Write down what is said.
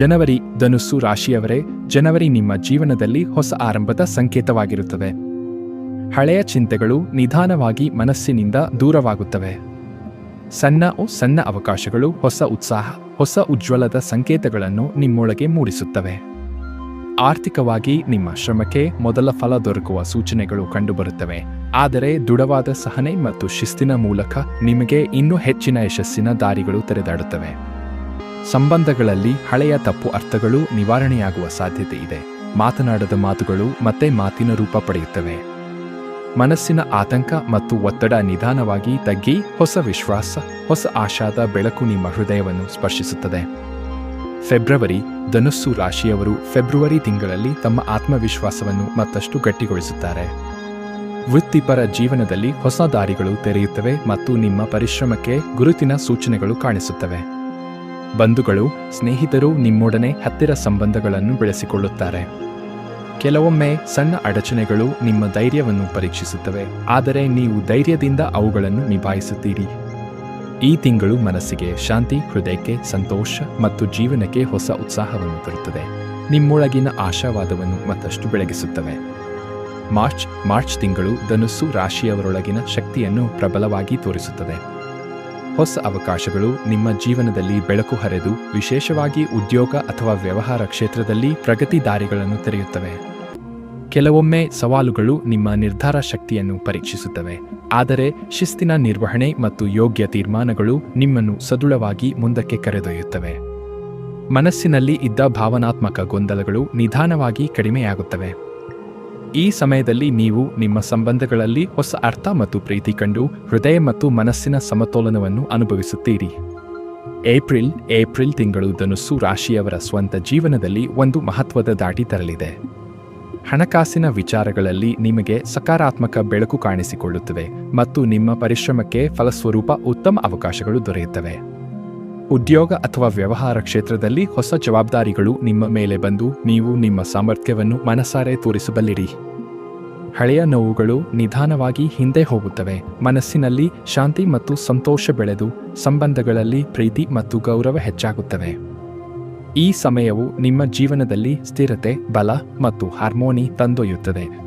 ಜನವರಿ ಧನುಸ್ಸು ರಾಶಿಯವರೇ, ಜನವರಿ ನಿಮ್ಮ ಜೀವನದಲ್ಲಿ ಹೊಸ ಆರಂಭದ ಸಂಕೇತವಾಗಿರುತ್ತದೆ. ಹಳೆಯ ಚಿಂತೆಗಳು ನಿಧಾನವಾಗಿ ಮನಸ್ಸಿನಿಂದ ದೂರವಾಗುತ್ತವೆ. ಸಣ್ಣ ಓ ಸಣ್ಣ ಅವಕಾಶಗಳು ಹೊಸ ಉತ್ಸಾಹ, ಹೊಸ ಉಜ್ವಲದ ಸಂಕೇತಗಳನ್ನು ನಿಮ್ಮೊಳಗೆ ಮೂಡಿಸುತ್ತವೆ. ಆರ್ಥಿಕವಾಗಿ ನಿಮ್ಮ ಶ್ರಮಕ್ಕೆ ಮೊದಲ ಫಲ ದೊರಕುವ ಸೂಚನೆಗಳು ಕಂಡುಬರುತ್ತವೆ. ಆದರೆ ದೃಢವಾದ ಸಹನೆ ಮತ್ತು ಶಿಸ್ತಿನ ಮೂಲಕ ನಿಮಗೆ ಇನ್ನೂ ಹೆಚ್ಚಿನ ಯಶಸ್ಸಿನ ದಾರಿಗಳು ತೆರೆದಾಡುತ್ತವೆ. ಸಂಬಂಧಗಳಲ್ಲಿ ಹಳೆಯ ತಪ್ಪು ಅರ್ಥಗಳು ನಿವಾರಣೆಯಾಗುವ ಸಾಧ್ಯತೆ ಇದೆ. ಮಾತನಾಡದ ಮಾತುಗಳು ಮತ್ತೆ ಮಾತಿನ ರೂಪ ಪಡೆಯುತ್ತವೆ. ಮನಸ್ಸಿನ ಆತಂಕ ಮತ್ತು ಒತ್ತಡ ನಿಧಾನವಾಗಿ ತಗ್ಗಿ ಹೊಸ ವಿಶ್ವಾಸ, ಹೊಸ ಆಶಾದ ಬೆಳಕು ನಿಮ್ಮ ಹೃದಯವನ್ನು ಸ್ಪರ್ಶಿಸುತ್ತದೆ. ಫೆಬ್ರವರಿ, ಧನುಸ್ಸು ರಾಶಿಯವರು ಫೆಬ್ರವರಿ ತಿಂಗಳಲ್ಲಿ ತಮ್ಮ ಆತ್ಮವಿಶ್ವಾಸವನ್ನು ಮತ್ತಷ್ಟು ಗಟ್ಟಿಗೊಳಿಸುತ್ತಾರೆ. ವೃತ್ತಿಪರ ಜೀವನದಲ್ಲಿ ಹೊಸ ದಾರಿಗಳು ತೆರೆಯುತ್ತವೆ ಮತ್ತು ನಿಮ್ಮ ಪರಿಶ್ರಮಕ್ಕೆ ಗುರುತಿನ ಸೂಚನೆಗಳು ಕಾಣಿಸುತ್ತವೆ. ಬಂಧುಗಳು, ಸ್ನೇಹಿತರು ನಿಮ್ಮೊಡನೆ ಹತ್ತಿರ ಸಂಬಂಧಗಳನ್ನು ಬೆಳೆಸಿಕೊಳ್ಳುತ್ತಾರೆ. ಕೆಲವೊಮ್ಮೆ ಸಣ್ಣ ಅಡಚಣೆಗಳು ನಿಮ್ಮ ಧೈರ್ಯವನ್ನು ಪರೀಕ್ಷಿಸುತ್ತವೆ. ಆದರೆ ನೀವು ಧೈರ್ಯದಿಂದ ಅವುಗಳನ್ನು ನಿಭಾಯಿಸುತ್ತೀರಿ. ಈ ತಿಂಗಳು ಮನಸ್ಸಿಗೆ ಶಾಂತಿ, ಹೃದಯಕ್ಕೆ ಸಂತೋಷ ಮತ್ತು ಜೀವನಕ್ಕೆ ಹೊಸ ಉತ್ಸಾಹವನ್ನು ತರುತ್ತದೆ. ನಿಮ್ಮೊಳಗಿನ ಆಶಾವಾದವನ್ನು ಮತ್ತಷ್ಟು ಬೆಳಗಿಸುತ್ತವೆ. ಮಾರ್ಚ್ ಮಾರ್ಚ್ ತಿಂಗಳು ಧನುಸ್ಸು ರಾಶಿಯವರೊಳಗಿನ ಶಕ್ತಿಯನ್ನು ಪ್ರಬಲವಾಗಿ ತೋರಿಸುತ್ತದೆ. ಹೊಸ ಅವಕಾಶಗಳು ನಿಮ್ಮ ಜೀವನದಲ್ಲಿ ಬೆಳಕು ಹರಿದು ವಿಶೇಷವಾಗಿ ಉದ್ಯೋಗ ಅಥವಾ ವ್ಯವಹಾರ ಕ್ಷೇತ್ರದಲ್ಲಿ ಪ್ರಗತಿ ದಾರಿಗಳನ್ನು ತೆರೆಯುತ್ತವೆ. ಕೆಲವೊಮ್ಮೆ ಸವಾಲುಗಳು ನಿಮ್ಮ ನಿರ್ಧಾರ ಶಕ್ತಿಯನ್ನು ಪರೀಕ್ಷಿಸುತ್ತವೆ. ಆದರೆ ಶಿಸ್ತಿನ ನಿರ್ವಹಣೆ ಮತ್ತು ಯೋಗ್ಯ ತೀರ್ಮಾನಗಳು ನಿಮ್ಮನ್ನು ಸದೃಢವಾಗಿ ಮುಂದಕ್ಕೆ ಕರೆದೊಯ್ಯುತ್ತವೆ. ಮನಸ್ಸಿನಲ್ಲಿ ಇದ್ದ ಭಾವನಾತ್ಮಕ ಗೊಂದಲಗಳು ನಿಧಾನವಾಗಿ ಕಡಿಮೆಯಾಗುತ್ತವೆ. ಈ ಸಮಯದಲ್ಲಿ ನೀವು ನಿಮ್ಮ ಸಂಬಂಧಗಳಲ್ಲಿ ಹೊಸ ಅರ್ಥ ಮತ್ತು ಪ್ರೀತಿ ಕಂಡು ಹೃದಯ ಮತ್ತು ಮನಸ್ಸಿನ ಸಮತೋಲನವನ್ನು ಅನುಭವಿಸುತ್ತೀರಿ. ಏಪ್ರಿಲ್ ಏಪ್ರಿಲ್ ತಿಂಗಳು ಧನುಸ್ಸು ರಾಶಿಯವರ ಸ್ವಂತ ಜೀವನದಲ್ಲಿ ಒಂದು ಮಹತ್ವದ ದಾಟಿ ತರಲಿದೆ. ಹಣಕಾಸಿನ ವಿಚಾರಗಳಲ್ಲಿ ನಿಮಗೆ ಸಕಾರಾತ್ಮಕ ಬೆಳಕು ಕಾಣಿಸಿಕೊಳ್ಳುತ್ತದೆ ಮತ್ತು ನಿಮ್ಮ ಪರಿಶ್ರಮಕ್ಕೆ ಫಲಸ್ವರೂಪ ಉತ್ತಮ ಅವಕಾಶಗಳು ದೊರೆಯುತ್ತವೆ. ಉದ್ಯೋಗ ಅಥವಾ ವ್ಯವಹಾರ ಕ್ಷೇತ್ರದಲ್ಲಿ ಹೊಸ ಜವಾಬ್ದಾರಿಗಳು ನಿಮ್ಮ ಮೇಲೆ ಬಂದು ನೀವು ನಿಮ್ಮ ಸಾಮರ್ಥ್ಯವನ್ನು ಮನಸಾರೆ ತೋರಿಸಬಲ್ಲಿರಿ. ಹಳೆಯ ನೋವುಗಳು ನಿಧಾನವಾಗಿ ಹಿಂದೆ ಹೋಗುತ್ತವೆ. ಮನಸ್ಸಿನಲ್ಲಿ ಶಾಂತಿ ಮತ್ತು ಸಂತೋಷ ಬೆಳೆದು ಸಂಬಂಧಗಳಲ್ಲಿ ಪ್ರೀತಿ ಮತ್ತು ಗೌರವ ಹೆಚ್ಚಾಗುತ್ತವೆ. ಈ ಸಮಯವು ನಿಮ್ಮ ಜೀವನದಲ್ಲಿ ಸ್ಥಿರತೆ, ಬಲ ಮತ್ತು ಹಾರ್ಮೋನಿ ತಂದೊಯ್ಯುತ್ತದೆ.